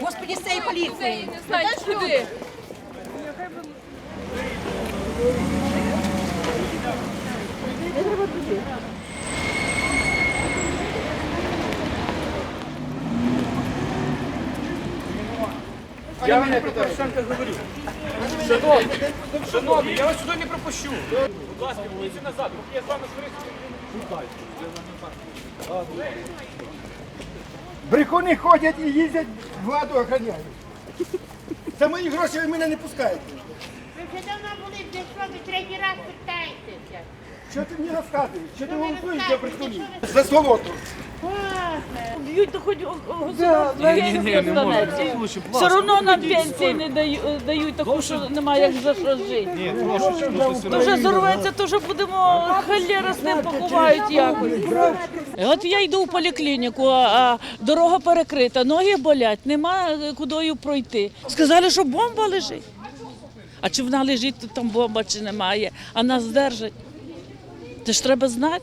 Господи, цієї поліції. Не знаю, куди. Я вам про Порошенка говорю. Шановні, шановні, я вас сюди не пропущу. Будь ласка, поїдьте назад, поки я з вами сварюся. Брехуни ходять і їздять, владу охороняють. За мої гроші ви мене не пускаєте. Ви вже давно були, що ви третій раз питаєтеся? Що ти мені розказуєш? Що ти ви голосуєш за Б'ють, то хоч Все одно нам пенсії не даю- дають таку, що немає як за що жити. То вже зорветься, то вже будемо холєра з ним поховають якось. От я йду в поліклініку, а дорога перекрита, ноги болять, нема кудою пройти. Сказали, що бомба лежить. А чи вона лежить, то там бомба, чи немає, а нас держать. Це ж треба знати.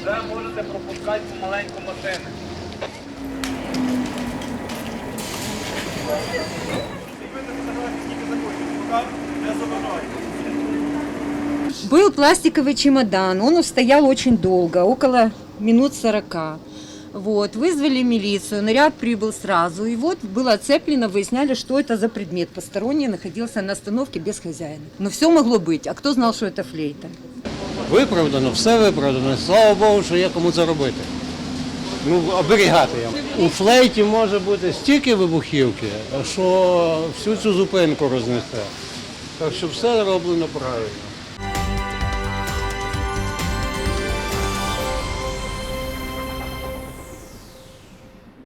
Вже можете пропускати маленьку машину. Был пластиковый чемодан, он стоял очень долго, около минут 40. Вот, вызвали милицию, наряд прибыл сразу. И вот было оцеплено, выясняли, что это за предмет. Посторонний находился на остановке без хозяина. Но все могло быть. А кто знал, что это флейта? Виправдано, все виправдано. Слава Богу, що є кому це робити. Ну, оберігати я. У флейті може бути стільки вибухівки, що всю цю зупинку рознесе. Так що все роблено правильно.